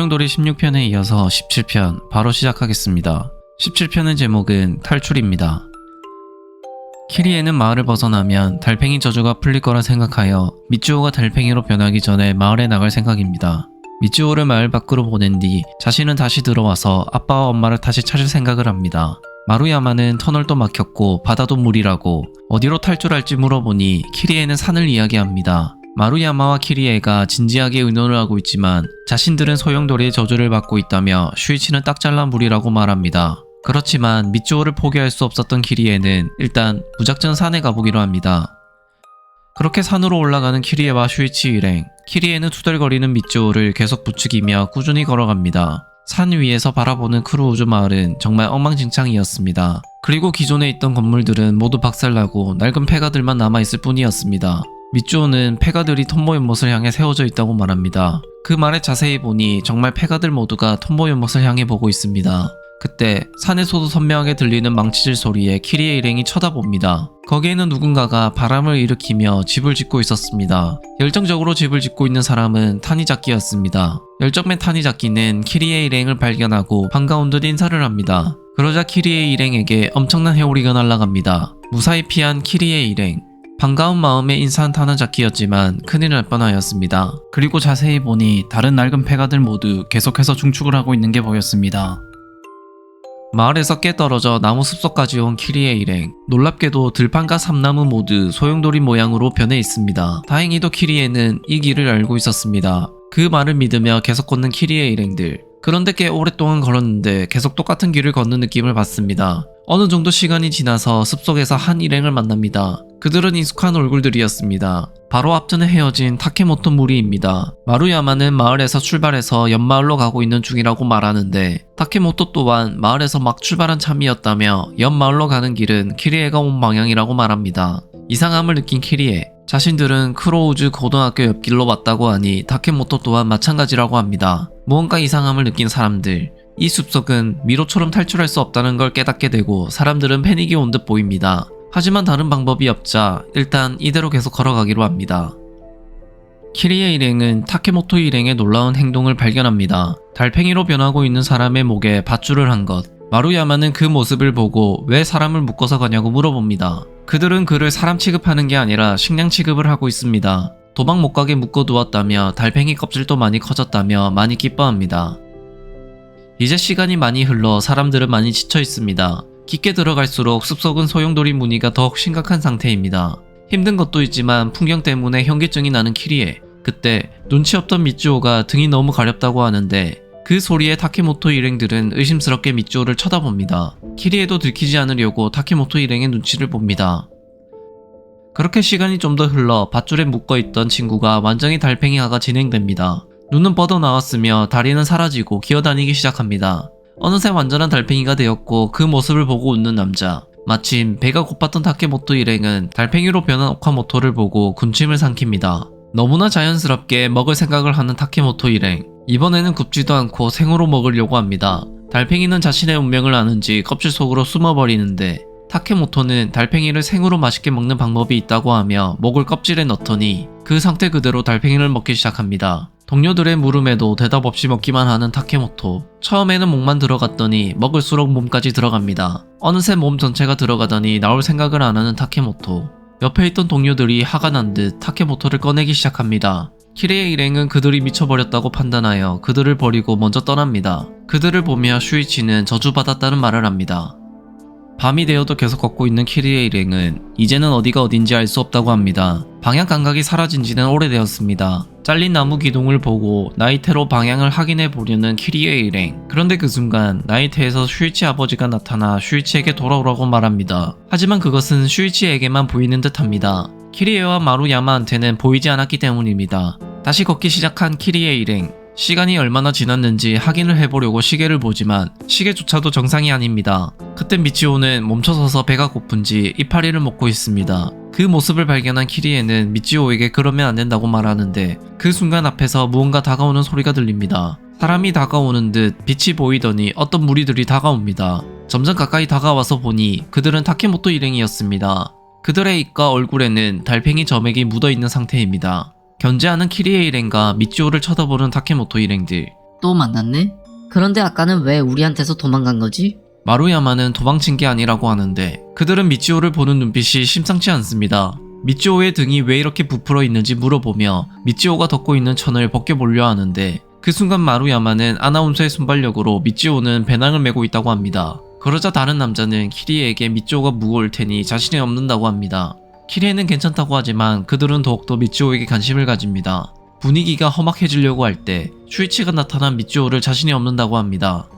소용돌이 16편에 이어서 17편 바로 시작하겠습니다. 17편의 제목은 탈출입니다. 키리에는 마을을 벗어나면 달팽이 저주가 풀릴 거라 생각하여 미츠오가 달팽이로 변하기 전에 마을에 나갈 생각입니다. 미츠오를 마을 밖으로 보낸 뒤 자신은 다시 들어와서 아빠와 엄마를 다시 찾을 생각을 합니다. 마루야마는 터널도 막혔고 바다도 물이라고 어디로 탈출할지 물어보니 키리에는 산을 이야기합니다. 마루야마와 키리에가 진지하게 의논을 하고 있지만 자신들은 소용돌이의 저주를 받고 있다며 슈이치는 딱 잘란 물이라고 말합니다. 그렇지만 미츠오를 포기할 수 없었던 키리에는 일단 무작정 산에 가보기로 합니다. 그렇게 산으로 올라가는 키리에와 슈이치 일행, 키리에는 투덜거리는 미츠오를 계속 부추기며 꾸준히 걸어갑니다. 산 위에서 바라보는 크루우즈 마을은 정말 엉망진창이었습니다. 그리고 기존에 있던 건물들은 모두 박살나고 낡은 폐가들만 남아있을 뿐이었습니다. 미츠오는 폐가들이 톰보 연못을 향해 세워져 있다고 말합니다. 그 말에 자세히 보니 정말 폐가들 모두가 톰보 연못을 향해 보고 있습니다. 그때 산에서도 선명하게 들리는 망치질 소리에 키리의 일행이 쳐다봅니다. 거기에는 누군가가 바람을 일으키며 집을 짓고 있었습니다. 열정적으로 집을 짓고 있는 사람은 타니자키였습니다. 열정맨 타니자키는 키리의 일행을 발견하고 반가운 듯 인사를 합니다. 그러자 키리의 일행에게 엄청난 해오리가 날아갑니다. 무사히 피한 키리의 일행. 반가운 마음에 인사한 타나자키였지만 큰일 날 뻔하였습니다. 그리고 자세히 보니 다른 낡은 폐가들 모두 계속해서 중축을 하고 있는 게 보였습니다. 마을에서 깨 떨어져 나무 숲속까지 온 키리의 일행. 놀랍게도 들판과 삼나무 모두 소용돌이 모양으로 변해 있습니다. 다행히도 키리에는 이 길을 알고 있었습니다. 그 말을 믿으며 계속 걷는 키리의 일행들. 그런데 꽤 오랫동안 걸었는데 계속 똑같은 길을 걷는 느낌을 받습니다. 어느 정도 시간이 지나서 숲속에서 한 일행을 만납니다. 그들은 익숙한 얼굴들이었습니다. 바로 앞전에 헤어진 타케모토 무리입니다. 마루야마는 마을에서 출발해서 옆마을로 가고 있는 중이라고 말하는데 타케모토 또한 마을에서 막 출발한 참이었다며 옆마을로 가는 길은 키리에가 온 방향이라고 말합니다. 이상함을 느낀 키리에 자신들은 크로우즈 고등학교 옆길로 왔다고 하니 타케모토 또한 마찬가지라고 합니다. 무언가 이상함을 느낀 사람들 이 숲속은 미로처럼 탈출할 수 없다는 걸 깨닫게 되고 사람들은 패닉이 온 듯 보입니다. 하지만 다른 방법이 없자 일단 이대로 계속 걸어가기로 합니다. 키리의 일행은 타케모토 일행의 놀라운 행동을 발견합니다. 달팽이로 변하고 있는 사람의 목에 밧줄을 한 것. 마루야마는 그 모습을 보고 왜 사람을 묶어서 가냐고 물어봅니다. 그들은 그를 사람 취급하는 게 아니라 식량 취급을 하고 있습니다. 도망 못 가게 묶어두었다며 달팽이 껍질도 많이 커졌다며 많이 기뻐합니다. 이제 시간이 많이 흘러 사람들은 많이 지쳐 있습니다. 깊게 들어갈수록 숲속은 소용돌이 무늬가 더욱 심각한 상태입니다. 힘든 것도 있지만 풍경 때문에 현기증이 나는 키리에 그때 눈치 없던 미츠오가 등이 너무 가렵다고 하는데 그 소리에 타케모토 일행들은 의심스럽게 미츠오를 쳐다봅니다. 키리에도 들키지 않으려고 타케모토 일행의 눈치를 봅니다. 그렇게 시간이 좀 더 흘러 밧줄에 묶어있던 친구가 완전히 달팽이화가 진행됩니다. 눈은 뻗어나왔으며 다리는 사라지고 기어다니기 시작합니다. 어느새 완전한 달팽이가 되었고 그 모습을 보고 웃는 남자. 마침 배가 고팠던 타케모토 일행은 달팽이로 변한 오카모토를 보고 군침을 삼킵니다. 너무나 자연스럽게 먹을 생각을 하는 타케모토 일행. 이번에는 굽지도 않고 생으로 먹으려고 합니다. 달팽이는 자신의 운명을 아는지 껍질 속으로 숨어버리는데 타케모토는 달팽이를 생으로 맛있게 먹는 방법이 있다고 하며 목을 껍질에 넣더니 그 상태 그대로 달팽이를 먹기 시작합니다. 동료들의 물음에도 대답 없이 먹기만 하는 타케모토. 처음에는 목만 들어갔더니 먹을수록 몸까지 들어갑니다. 어느새 몸 전체가 들어가더니 나올 생각을 안 하는 타케모토. 옆에 있던 동료들이 화가 난 듯 타케모토를 꺼내기 시작합니다. 키레의 일행은 그들이 미쳐버렸다고 판단하여 그들을 버리고 먼저 떠납니다. 그들을 보며 슈이치는 저주받았다는 말을 합니다. 밤이 되어도 계속 걷고 있는 키리의 일행은 이제는 어디가 어딘지 알 수 없다고 합니다. 방향 감각이 사라진 지는 오래되었습니다. 잘린 나무 기둥을 보고 나이테로 방향을 확인해 보려는 키리의 일행. 그런데 그 순간 나이테에서 슈이치 아버지가 나타나 슈이치에게 돌아오라고 말합니다. 하지만 그것은 슈이치에게만 보이는 듯 합니다. 키리에와 마루야마한테는 보이지 않았기 때문입니다. 다시 걷기 시작한 키리의 일행. 시간이 얼마나 지났는지 확인을 해보려고 시계를 보지만 시계조차도 정상이 아닙니다. 그때 미치오는 멈춰서서 배가 고픈지 이파리를 먹고 있습니다. 그 모습을 발견한 키리에는 미치오에게 그러면 안 된다고 말하는데 그 순간 앞에서 무언가 다가오는 소리가 들립니다. 사람이 다가오는 듯 빛이 보이더니 어떤 무리들이 다가옵니다. 점점 가까이 다가와서 보니 그들은 타케모토 일행이었습니다. 그들의 입과 얼굴에는 달팽이 점액이 묻어 있는 상태입니다. 견제하는 키리의 일행과 미치오를 쳐다보는 타케모토 일행들. 또 만났네? 그런데 아까는 왜 우리한테서 도망간 거지? 마루야마는 도망친 게 아니라고 하는데 그들은 미치오를 보는 눈빛이 심상치 않습니다. 미치오의 등이 왜 이렇게 부풀어 있는지 물어보며 미치오가 덮고 있는 천을 벗겨보려 하는데 그 순간 마루야마는 아나운서의 순발력으로 미치오는 배낭을 메고 있다고 합니다. 그러자 다른 남자는 키리에게 미치오가 무거울 테니 자신이 없는다고 합니다. 키리에는 괜찮다고 하지만 그들은 더욱더 미치오에게 관심을 가집니다. 분위기가 험악해지려고 할 때 슈이치가 나타난 미치오를 자신이 없는다고 합니다.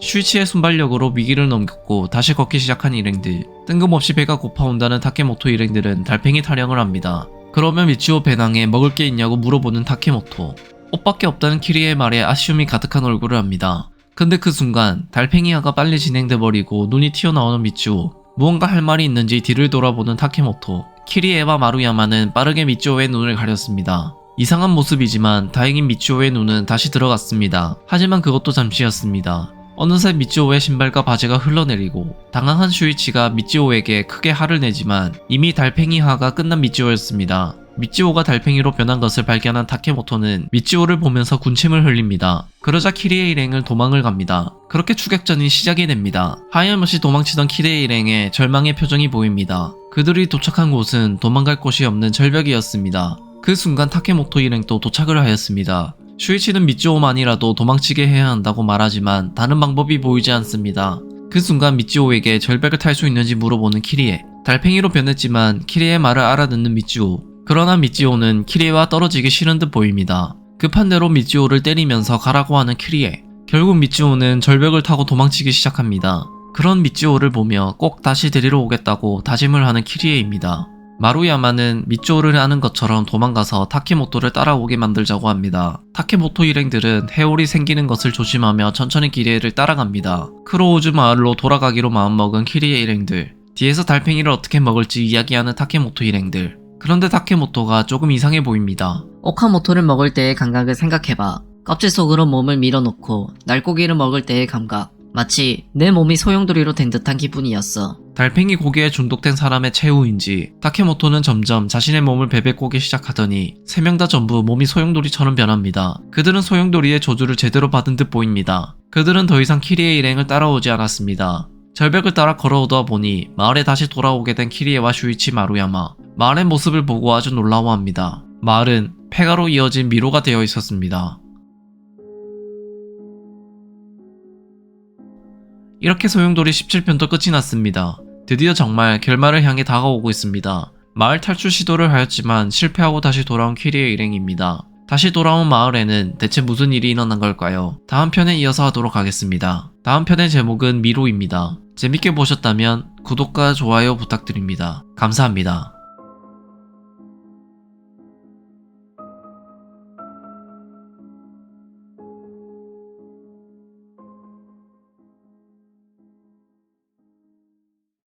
슈이치의 순발력으로 위기를 넘겼고 다시 걷기 시작한 일행들. 뜬금없이 배가 고파온다는 타케모토 일행들은 달팽이 타령을 합니다. 그러면 미치오 배낭에 먹을 게 있냐고 물어보는 타케모토. 옷밖에 없다는 키리의 말에 아쉬움이 가득한 얼굴을 합니다. 근데 그 순간 달팽이화가 빨리 진행돼 버리고 눈이 튀어나오는 미치오. 무언가 할 말이 있는지 뒤를 돌아보는 타케모토. 키리에와 마루야마는 빠르게 미치오의 눈을 가렸습니다. 이상한 모습이지만 다행히 미치오의 눈은 다시 들어갔습니다. 하지만 그것도 잠시였습니다. 어느새 미치오의 신발과 바지가 흘러내리고 당황한 슈이치가 미치오에게 크게 화를 내지만 이미 달팽이화가 끝난 미치오였습니다. 미치오가 달팽이로 변한 것을 발견한 타케모토는 미치오를 보면서 군침을 흘립니다. 그러자 키리의 일행을 도망을 갑니다. 그렇게 추격전이 시작이 됩니다. 하염없이 도망치던 키리의 일행에 절망의 표정이 보입니다. 그들이 도착한 곳은 도망갈 곳이 없는 절벽이었습니다. 그 순간 타케모토 일행도 도착을 하였습니다. 슈이치는 미치오만이라도 도망치게 해야 한다고 말하지만 다른 방법이 보이지 않습니다. 그 순간 미치오에게 절벽을 탈 수 있는지 물어보는 키리에. 달팽이로 변했지만 키리의 말을 알아듣는 미치오. 그러나 미치오는 키리에와 떨어지기 싫은 듯 보입니다. 급한 대로 미치오를 때리면서 가라고 하는 키리에. 결국 미치오는 절벽을 타고 도망치기 시작합니다. 그런 미치오를 보며 꼭 다시 데리러 오겠다고 다짐을 하는 키리에입니다. 마루야마는 미쪼를 하는 것처럼 도망가서 타케모토를 따라오게 만들자고 합니다. 타케모토 일행들은 해올이 생기는 것을 조심하며 천천히 기리에를 따라갑니다. 크로우즈 마을로 돌아가기로 마음먹은 키리에 일행들. 뒤에서 달팽이를 어떻게 먹을지 이야기하는 타케모토 일행들. 그런데 타케모토가 조금 이상해 보입니다. 오카모토를 먹을 때의 감각을 생각해봐. 껍질 속으로 몸을 밀어놓고 날고기를 먹을 때의 감각. 마치 내 몸이 소용돌이로 된 듯한 기분이었어. 달팽이 고기에 중독된 사람의 최후인지 타케모토는 점점 자신의 몸을 베베꼬기 시작하더니 세 명 다 전부 몸이 소용돌이처럼 변합니다. 그들은 소용돌이의 저주를 제대로 받은 듯 보입니다. 그들은 더 이상 키리의 일행을 따라오지 않았습니다. 절벽을 따라 걸어오다 보니 마을에 다시 돌아오게 된 키리에와 슈이치 마루야마. 마을의 모습을 보고 아주 놀라워합니다. 마을은 폐가로 이어진 미로가 되어 있었습니다. 이렇게 소용돌이 17편도 끝이 났습니다. 드디어 정말 결말을 향해 다가오고 있습니다. 마을 탈출 시도를 하였지만 실패하고 다시 돌아온 키리의 일행입니다. 다시 돌아온 마을에는 대체 무슨 일이 일어난 걸까요? 다음 편에 이어서 하도록 하겠습니다. 다음 편의 제목은 미로입니다. 재밌게 보셨다면 구독과 좋아요 부탁드립니다. 감사합니다.